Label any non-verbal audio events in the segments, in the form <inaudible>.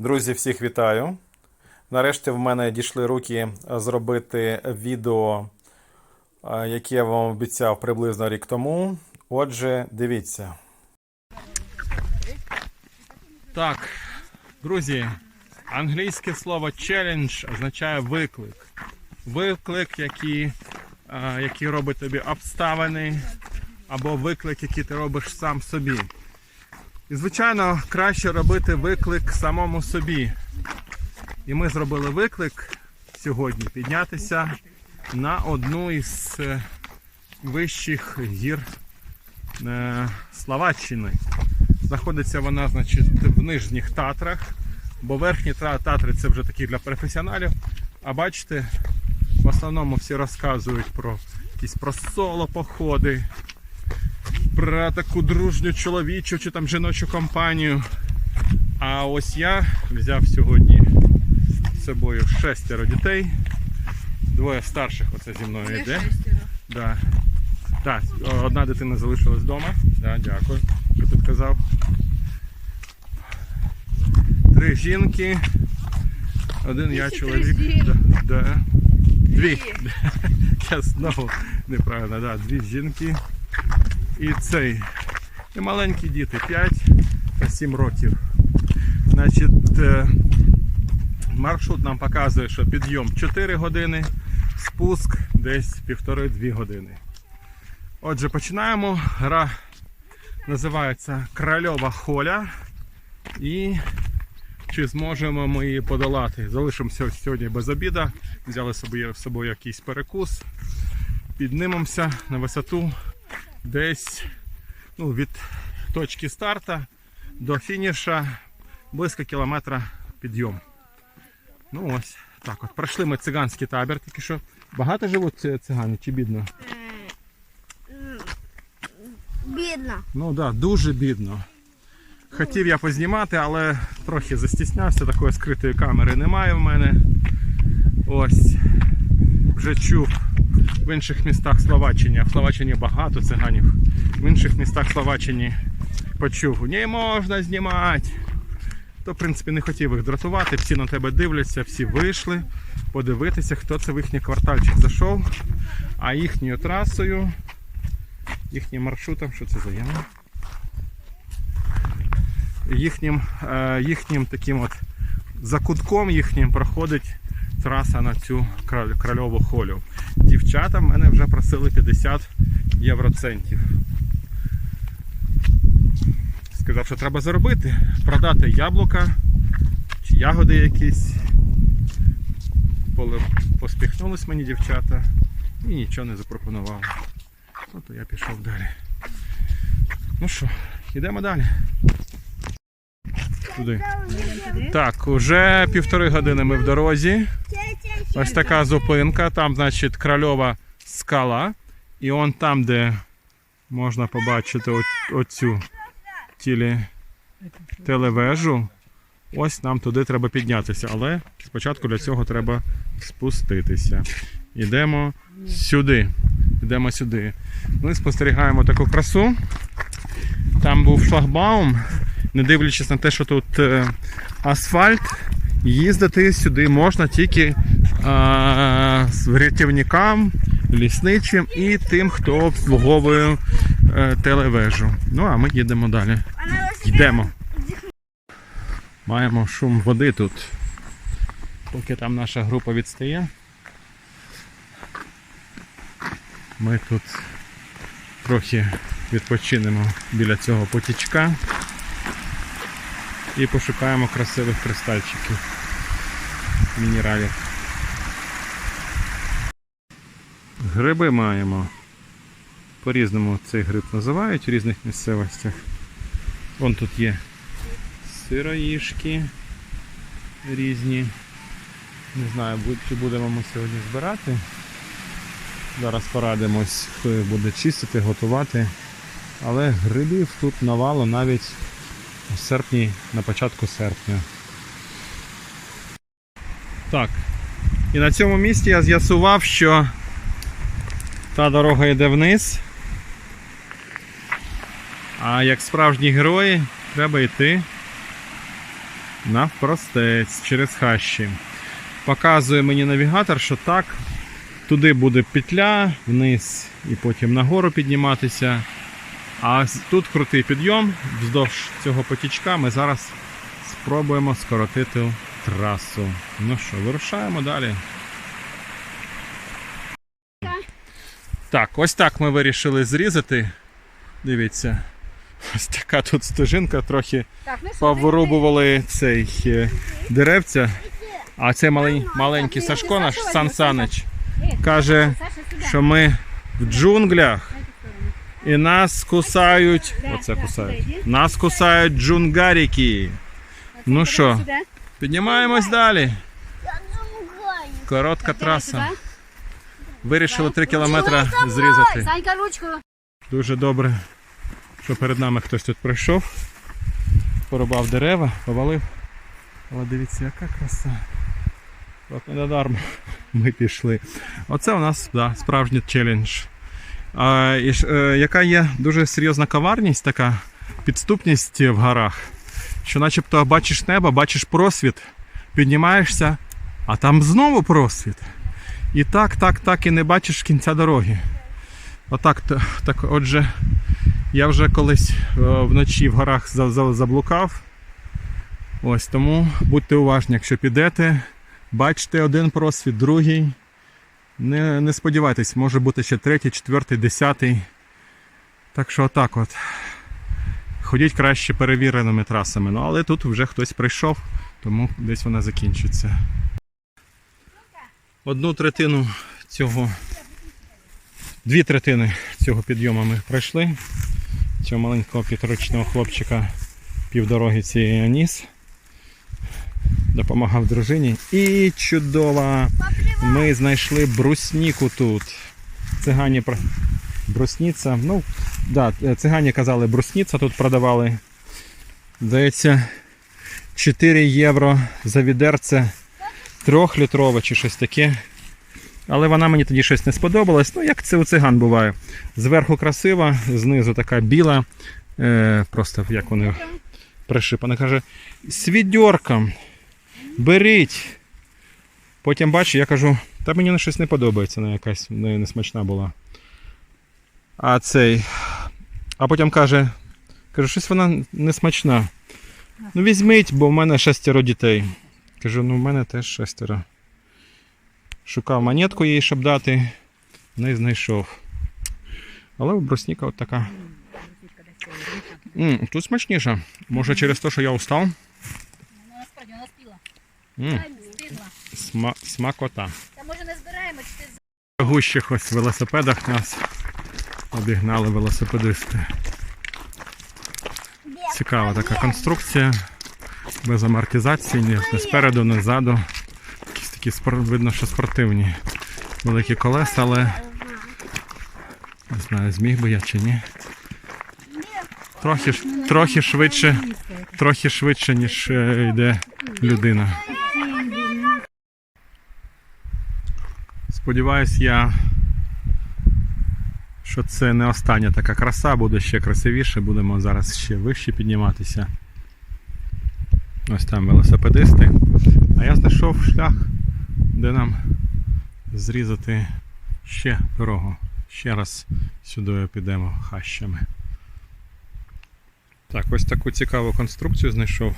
Друзі, всіх вітаю. Нарешті в мене дійшли руки зробити відео, е, яке я вам обіцяв приблизно рік тому. Отже, дивіться. Так, друзі, англійське слово challenge означає виклик. Виклик, який, е, який робить тобі обставини, або виклик, який ти робиш сам собі. І, звичайно, краще робити виклик самому собі. І ми зробили виклик сьогодні піднятися на одну із е, вищих гір е, Словаччини. Знаходиться вона, значить, в нижніх Татрах, бо верхні Татри це вже такі для професіоналів. А бачите, в основному всі розказують про якісь про соло походи, про таку дружню чоловічу чи там жіночу компанію. А ось я взяв сьогодні з собою шестеро дітей. Двоє старших оце зі мною йде. Да. Так, одна дитина залишилась вдома. Да, дякую, що тут казав. Три жінки. Один я чоловік. Да, да. Дві. <laughs> Я знову неправильно, да, дві жінки. І цей. І маленькі діти 5 та 7 років. Значить, е, маршрут нам показує, що підйом 4 години, спуск десь півтори-дві години. Отже, починаємо. Гра називається Крольова Холя. І чи зможемо ми її подолати? Залишимося сьогодні без обіда. Взяли з собою якийсь перекус. Піднимемося на висоту десь ну, від точки старта до фініша близько кілометра підйом. Ну ось так от. Пройшли ми циганський табір, тільки що. Багато живуть ці- цигани чи бідно? Бідно. Ну так, да, дуже бідно. Хотів я познімати, але трохи застіснявся, такої скритої камери немає в мене. Ось. Вже чув в інших містах Словаччини, а в Словаччині багато циганів. В інших містах Словаччини почув, не можна знімати. То, в принципі, не хотів їх дратувати, всі на тебе дивляться, всі вийшли подивитися, хто це в їхній квартальчик зайшов. А їхньою трасою їхнім маршрутом, що це за яма? Їхнім, е, їхнім таким от закутком їхнім проходить траса на цю краль- крольову холю. Дівчата мене вже просили 50 євроцентів. Сказав, що треба заробити, продати яблука чи ягоди якісь. Поспіхнулись мені дівчата і нічого не запропонували. Ну, то я пішов далі. Ну що, йдемо далі. Туди. Так, уже півтори години ми в дорозі. Ось така зупинка. Там, значить, крольова скала. І он там, де можна побачити оцю тілі телевежу. Ось нам туди треба піднятися. Але спочатку для цього треба спуститися. Йдемо сюди. Йдемо сюди. Ми спостерігаємо таку красу. Там був шлагбаум, не дивлячись на те, що тут е, асфальт, їздити сюди можна тільки рятівникам, лісничим і тим, хто обслуговує е, телевежу. Ну а ми їдемо далі. Йдемо. Маємо шум води тут. Поки там наша група відстає. Ми тут трохи відпочинемо біля цього потічка і пошукаємо красивих кристальчиків мінералів. Гриби маємо. По-різному цей гриб називають в різних місцевостях. Вон тут є сироїшки різні. Не знаю, чи будемо ми сьогодні збирати. Зараз порадимось, хто їх буде чистити, готувати. Але грибів тут навало навіть у серпні, на початку серпня. Так. І на цьому місці я з'ясував, що та дорога йде вниз. А як справжні герої треба йти навпростець через хащі. Показує мені навігатор, що так, туди буде петля, вниз і потім нагору підніматися. А тут крутий підйом вздовж цього потічка. Ми зараз спробуємо скоротити трасу. Ну що, вирушаємо далі. Так, ось так ми вирішили зрізати. Дивіться. Ось така тут стежинка, трохи Так, ну повирубували цей е, деревця. А цей малень, маленький Сашко, наш Сан Санич, каже, що ми в джунглях і нас кусають. Оце кусають. Нас кусають джунгаріки. Ну що, піднімаємось далі. Коротка траса. Вирішили 3 кілометри зрізати. Санька, ручку. Дуже добре, що перед нами хтось тут прийшов, порубав дерева, повалив. Але дивіться, яка краса. От недарма <laughs> ми пішли. Оце у нас да, справжній челендж. А, і, е, яка є дуже серйозна коварність, така підступність в горах, що начебто бачиш небо, бачиш просвіт, піднімаєшся, а там знову просвіт. І так, так, так і не бачиш кінця дороги. Отак, так, отже, я вже колись е, вночі в горах за- за- заблукав. Ось тому будьте уважні, якщо підете, бачите один просвіт, другий. Не, не сподівайтесь, може бути ще третій, четвертий, десятий. Так що отак от. Ходіть краще перевіреними трасами. Ну, але тут вже хтось прийшов, тому десь вона закінчиться. Одну третину цього Дві третини цього підйому ми пройшли. Цього маленького п'ятирічного хлопчика півдороги цієї ніс. Допомагав дружині. І чудово! Ми знайшли брусніку тут. Цигані про... брусніця. Ну, да, цигані казали брусніця тут продавали. Здається, 4 євро за відерце трьохлітрове чи щось таке. Але вона мені тоді щось не сподобалась. Ну, як це у циган буває. Зверху красива, знизу така біла. Е, просто як вони пришипана. Каже, з відьорком, беріть. Потім бачу, я кажу, та мені щось не подобається, вона якась не, не смачна була. А цей. А потім каже, каже, щось вона не смачна. Ну візьміть, бо в мене шестеро дітей. Кажу, ну в мене теж шестеро. Шукав монетку їй, щоб дати, не знайшов. Але брусніка от така. М, тут смачніше. Може через те, що я устав. Насправді, вона спіла. Смакота. Та може не збираємо, чи ти гущих ось велосипедах нас обігнали велосипедисти. Цікава така конструкція. Без амортизації, ні, не спереду, не ззаду. Якісь такі видно, що спортивні. Великі колеса, але не знаю, зміг би я чи ні. Трохи, трохи швидше, трохи швидше, ніж е, йде людина. Сподіваюсь, я, що це не остання така краса, буде ще красивіше, будемо зараз ще вище підніматися. Ось там велосипедисти. А я знайшов шлях, де нам зрізати ще дорогу. Ще раз сюди підемо хащами. Так, ось таку цікаву конструкцію знайшов.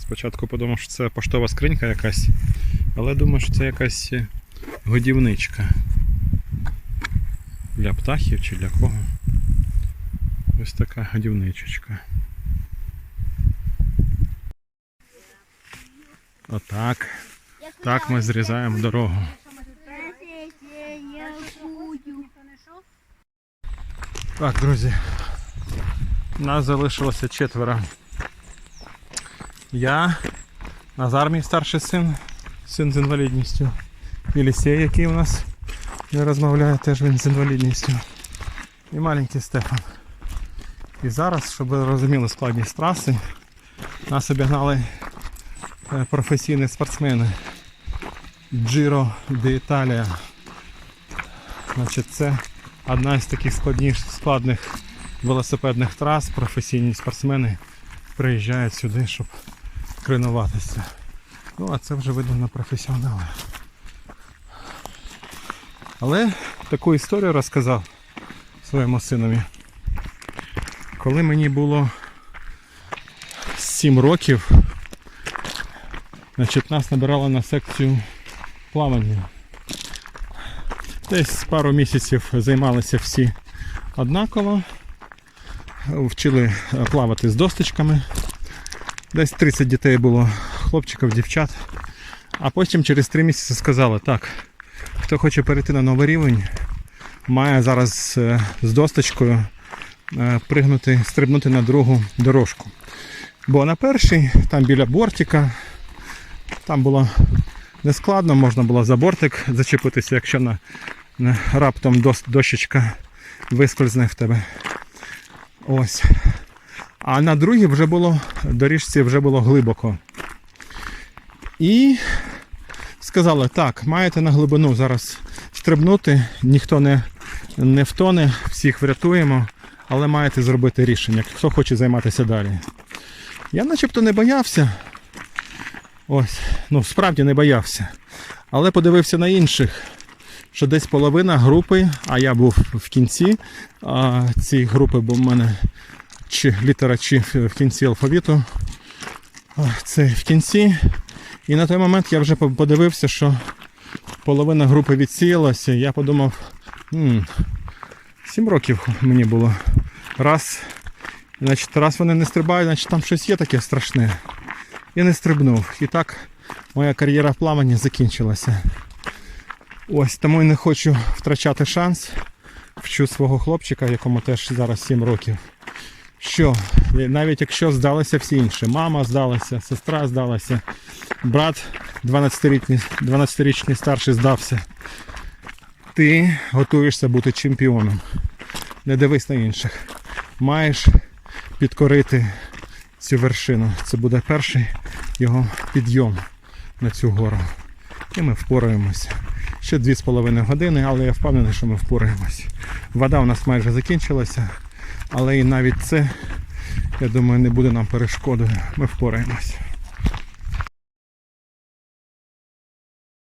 Спочатку подумав, що це поштова скринька якась, але думаю, що це якась годівничка. Для птахів чи для кого. Ось така годівничечка. Отак. Так ми зрізаємо дорогу. Так, друзі. Нас залишилося четверо. Я, Назар, мій старший син, син з інвалідністю. Єлісей, який у нас не розмовляє, теж він з інвалідністю. І маленький Стефан. І зараз, щоб ви розуміли складність траси, нас обігнали професійні спортсмени. Giro d'Italia. Значить, це одна з таких складніш, складних велосипедних трас. Професійні спортсмени приїжджають сюди, щоб тренуватися. Ну, а це вже видно на професіонала. Але таку історію розказав своєму синові. Коли мені було 7 років, значить, нас набирали на секцію плавання. Десь пару місяців займалися всі однаково. Вчили плавати з досточками. Десь 30 дітей було, хлопчиків, дівчат. А потім через 3 місяці сказали, так, хто хоче перейти на новий рівень, має зараз е, з досточкою е, пригнути, стрибнути на другу дорожку. Бо на першій, там біля бортика, там було нескладно, можна було за бортик зачепитися, якщо на, на раптом дощечка вискользне в тебе. Ось. А на другій вже було, доріжці вже було глибоко. І сказали, так, маєте на глибину зараз стрибнути, ніхто не, не втоне, всіх врятуємо, але маєте зробити рішення, хто хоче займатися далі. Я начебто не боявся. Ось, ну справді не боявся. Але подивився на інших, що десь половина групи, а я був в кінці цієї групи, бо в мене чи, літера Ч в кінці алфавіту. Це в кінці. І на той момент я вже подивився, що половина групи відсіялася. Я подумав, «М, сім років мені було. Раз, значить, раз вони не стрибають, значить там щось є таке страшне. І не стрибнув. І так моя кар'єра в плаванні закінчилася. Ось тому і не хочу втрачати шанс. Вчу свого хлопчика, якому теж зараз 7 років. Що навіть якщо здалися всі інші, мама здалася, сестра здалася, брат 12-річний, 12-річний старший здався. Ти готуєшся бути чемпіоном. Не дивись на інших. Маєш підкорити цю вершину. Це буде перший його підйом на цю гору. І ми впораємося. Ще 2,5 години, але я впевнений, що ми впораємось. Вода у нас майже закінчилася, але і навіть це, я думаю, не буде нам перешкодою. Ми впораємось.